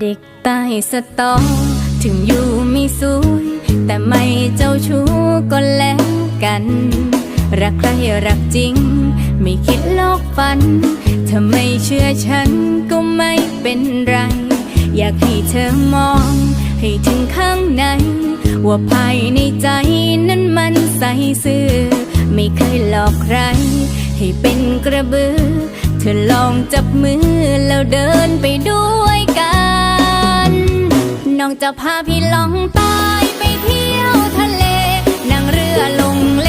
เด็กใต้สตอ ถึงอยู่ไม่สวย แต่ไม่เจ้าชู้ก็แล้วกัน รักใครรักจริง ไม่คิดลอกฟัน ถ้าไม่เชื่อฉันก็ไม่เป็นไร อยากให้เธอมอง ให้ถึงข้างใน ว่าภายในใจนั้นมันใสซื่อ ไม่เคยหลอกใคร ให้เป็นกระบือ เธอลองจับมือแล้วเดินไปด้วยกัน น้องจะพาพี่ลองใต้ไปเที่ยวทะเลนั่งเรือลงเล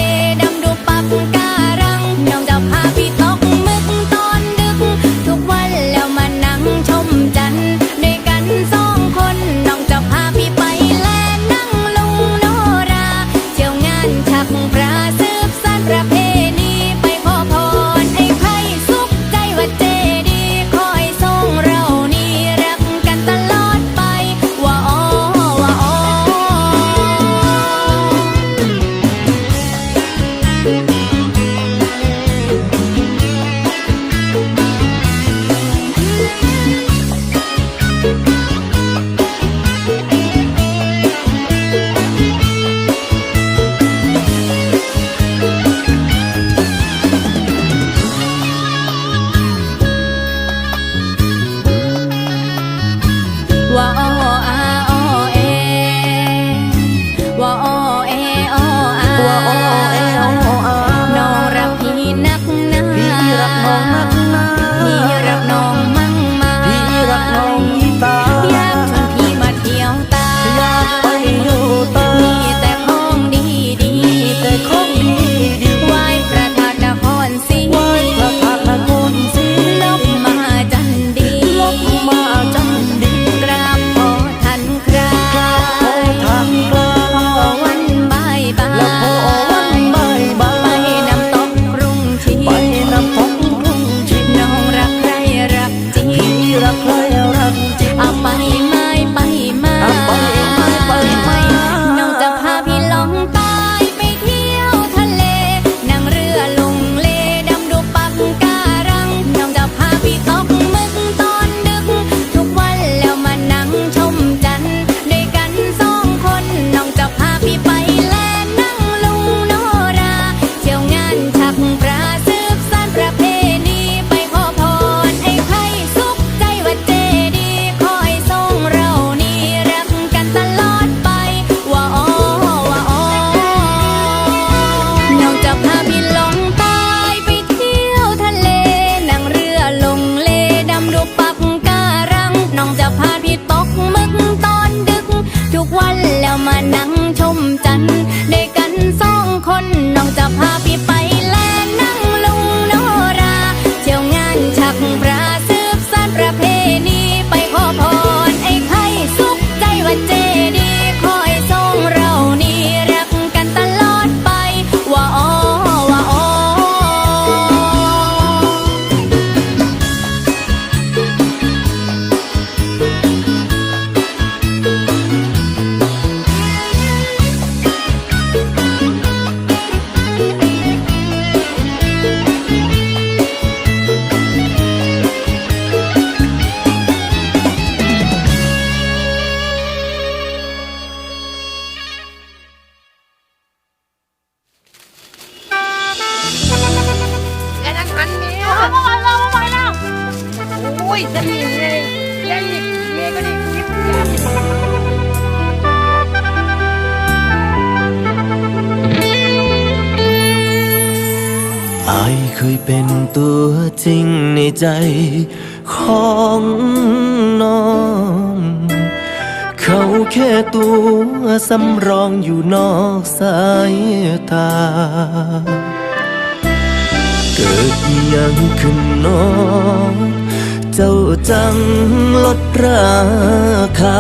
ใจของน้อง เขาแค่ตัวสำรองอยู่นอกสายตา เกิดยังขึ้นน้อง เจ้าจังลดราคา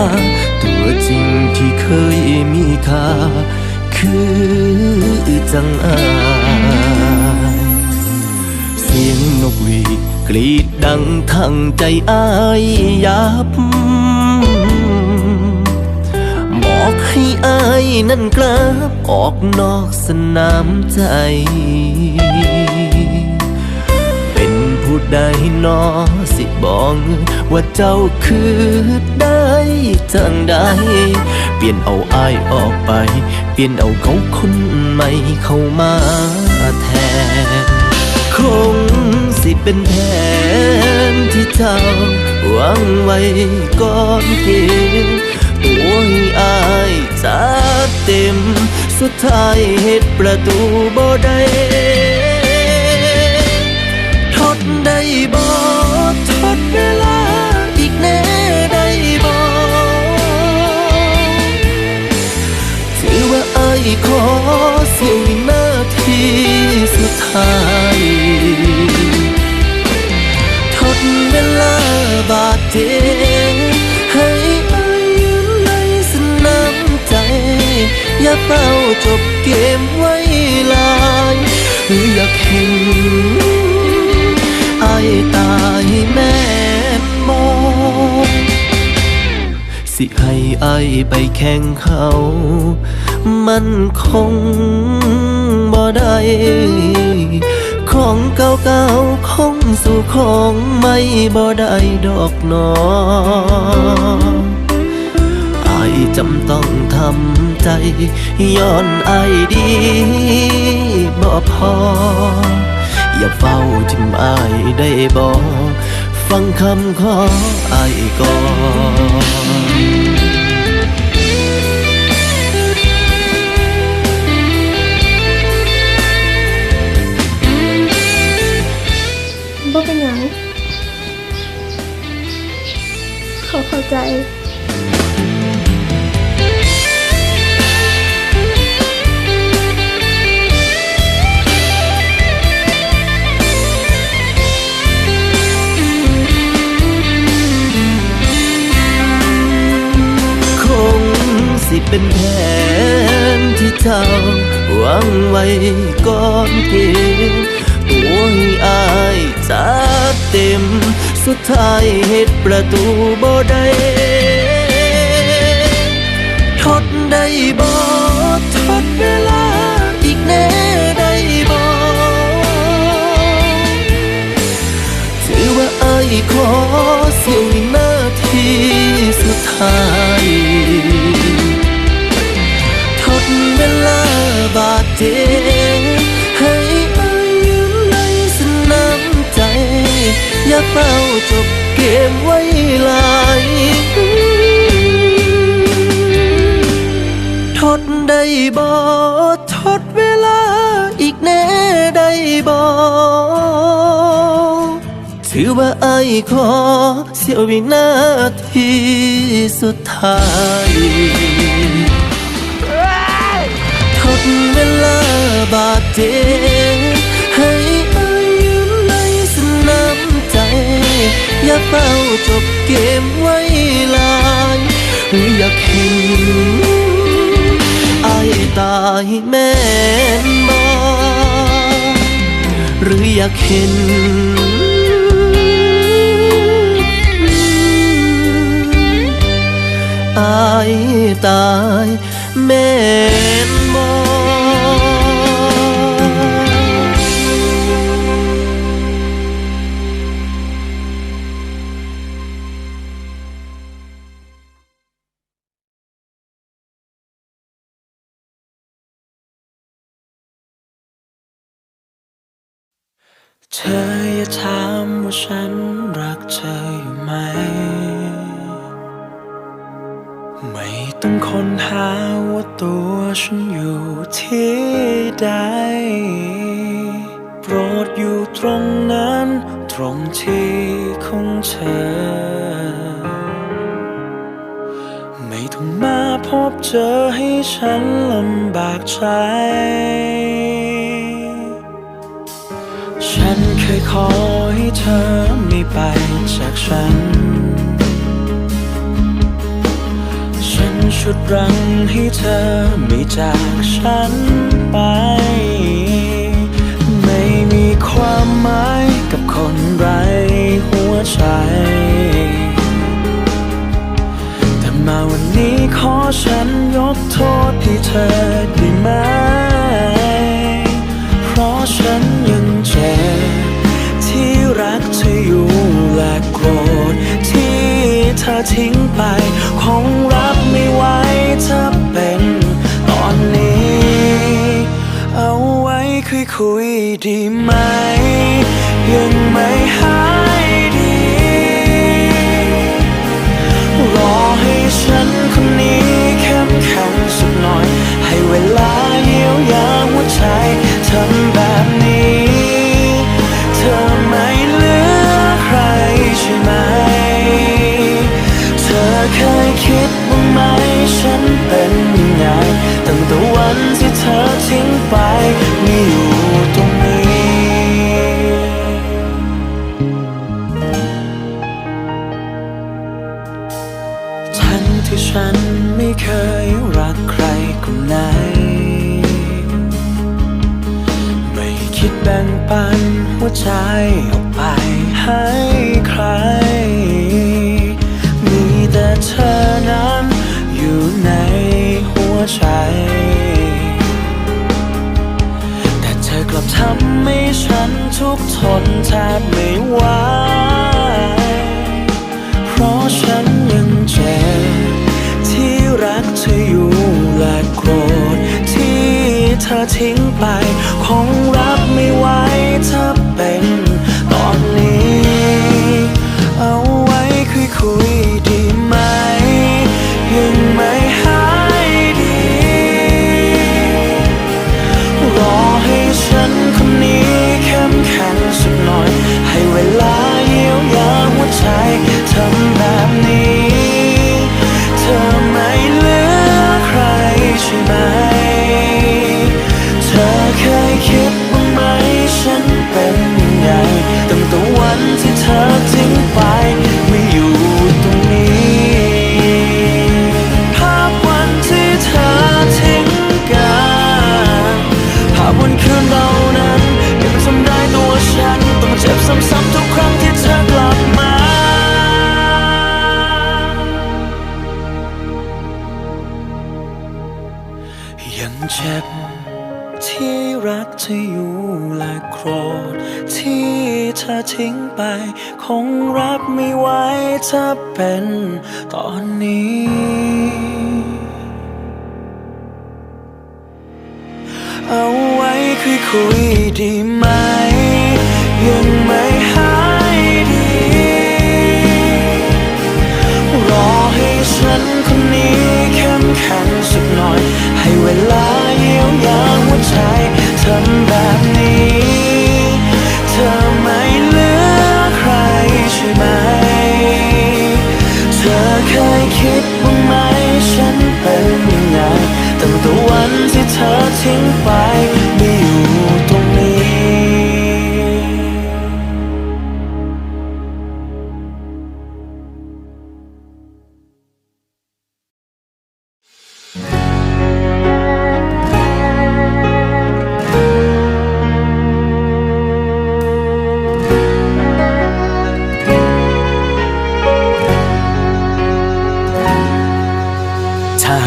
ตัวจริงที่เคยมีค่า คือจังอาเสียงนกหวีด กรีดดังทางใจอายยับ บอกให้อายนั่นกลับออกนอกสนามใจ เป็นผู้ใดนอสิบอกว่าเจ้าคือได้จังได้ เปลี่ยนเอาอายออกไป เปลี่ยนเอาเขาคนใหม่เข้ามาแทนคง สิเป็นแผนที่เจ้าวังไว้ก่อนเกมตัวให้อายจัดเต็ม สุดท้ายเหตุประตูบ่ได้ทดได้บ่ทดเวลาอีกแน่ได้บ่ถือว่าไอ้ายขอเสียวินาทีสุดท้าย เฝ้าจบเกมไว้ลายหรืออยากเห็นไอตายแม่มองสิให้อายไปแข่งเขา มันคงบ่ได้ของเก่าๆคงสู่ของไม่บ่ได้ดอกหนออายจำต้องทำใจ ย้อนอายดีบ่พอ อย่าเฝ้าทิมอายได้บ่ฟังคำขออายก่อนบ่เป็นหยังขาเข้าใจ เป็นแผนที่เจ้าวังไว้ก่อนเกมตัวให้อายจัดเต็ม สุดท้ายเหตุประตูบ่ได้ทดได้บ่ทดเวลาอีกแน่ได้บ่ถือว่าอายขอเสียวินาทีสุดท้าย อาไอ้ายขอเสียวินาทีสุดท้ายทดเวลาบาดเจ็บให้อายยืนในสนามใจ อย่าเฝ้าจบเกมไว้ลายหรืออยากเห็นไอ้ายตายแม่นบ่หรืออยากเห็น อายตายแม่นบ่เธออย่าถามว่าฉันรักเธออยู่ไหม ไม่ต้องค้นหาว่าตัวฉันอยู่ที่ใด โปรดอยู่ตรงนั้น ตรงที่ของเธอ ไม่ต้องมาพบเจอให้ฉันลำบากใจ ฉันเคยขอให้เธอไม่ไปจากฉัน ชุดรังให้เธอไม่จากฉันไป ไม่มีความหมายกับคนไร้หัวใจ แต่มาวันนี้ขอฉันยกโทษให้เธอได้ไหม เพราะฉันยังเจ็บที่รักเธออยู่และโกรธที่เธอทิ้งไปคง ยคุยดีไหม ยังไม่หา ที่ฉันไม่เคยรักใครคนไหน ไม่คิดแบ่งปันหัวใจออกไปให้ใคร มีแต่เธอนั้นอยู่ในหัวใจ แต่เธอกลับทำให้ฉันทุกทนแทบไม่ไหวเพราะฉันยังเจ็บ ธออยู่และโกรธที่เธอทิ้งไปคง ที่รักจะออยู่และโกรธ ที่เธอทิ้งไป คงรับไม่ไหวถ้าเป็นตอนนี้ เอาไว้คุยคุยดีไหม ทำ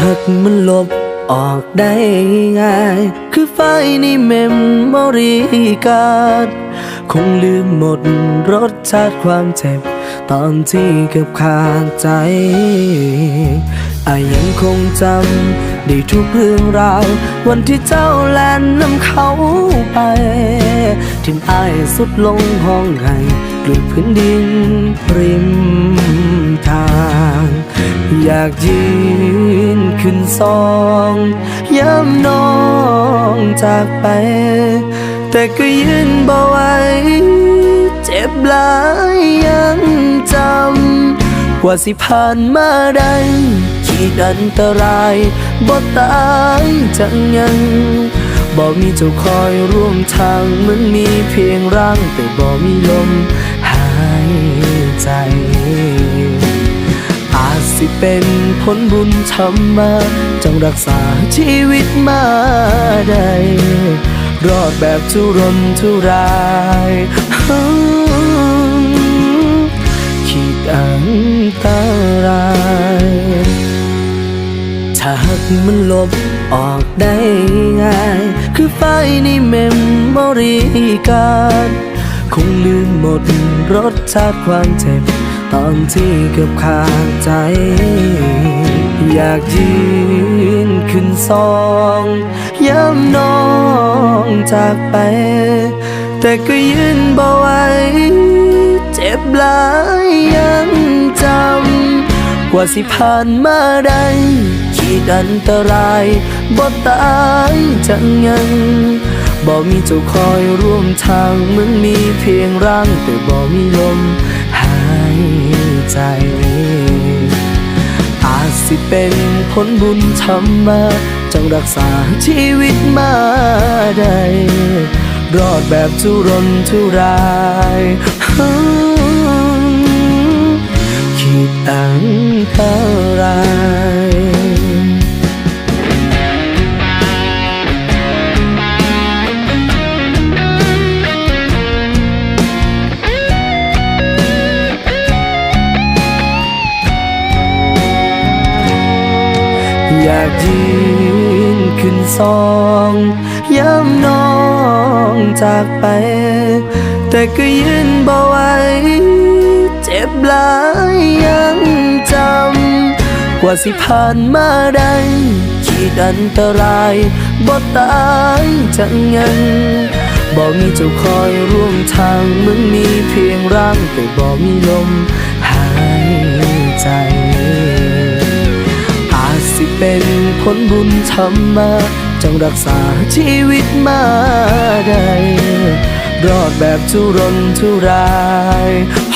หากมันลบออกได้ง่าย คือไฟในเมมโมรีการ์ดคงลืมหมดรสชาติความเจ็บ ตอนที่เกือบขาดใจอายังคงจำได้ทุกเรื่องราว วันที่เจ้าแลนนำเขาไปทิมอายสุดลงห้องไห้กลือพื้นดินริมทาง อยากยืน ขึ้นซองย้ำน้องจากไป แต่ก็ยืนบ่ไหวเจ็บหลายยังจำว่าสิผ่านมาได้ขีดอันตรายบ่ตายจังยังบ่มีเจ้าคอยร่วมทางมือนมีเพียงร่างแต่บ่มีลมหายใจ สิเป็นผลบุญทำมา จังรักษาชีวิตมาได้รอดแบบทุรนทุรายขีดอันตรายถ้าหากมันลบออกได้ง่าย คือไฟในเมมโมรีการ คงลืมหมดรสชาติความเจ็บ ตอนที่เกือบขาดใจ อยากยืนขึ้นซองย้ำน้องจากไป แต่ก็ยืนบ่ไหวเจ็บหลายยังจำ กว่าสิผ่านมาได้ขีดอันตรายบ่ตายจังยังบ่มีเจ้าคอยร่วมทางเหมือนมีเพียงร่างแต่บ่มีลม ใจ อาจสิเป็นผลบุญทำมาจังรักษาชีวิตมาได้รอดแบบทุรนทุรายคิดอังเท่าไร สองย้ำน้องจากไป แต่ก็ยืนบ่ไหวเจ็บหลายยังจำกว่าสิผ่านมาได้ขีดอันตรายบ่ตายจังยังบ่มีเจ้าคอยร่วมทางเหมือนมีเพียงร่างแต่บ่มีลมหายใจอาจสิเป็นผลบุญทำมา จังรักษาชีวิตมาได้รอดแบบทุรนทุรายหอยขีดอันตราย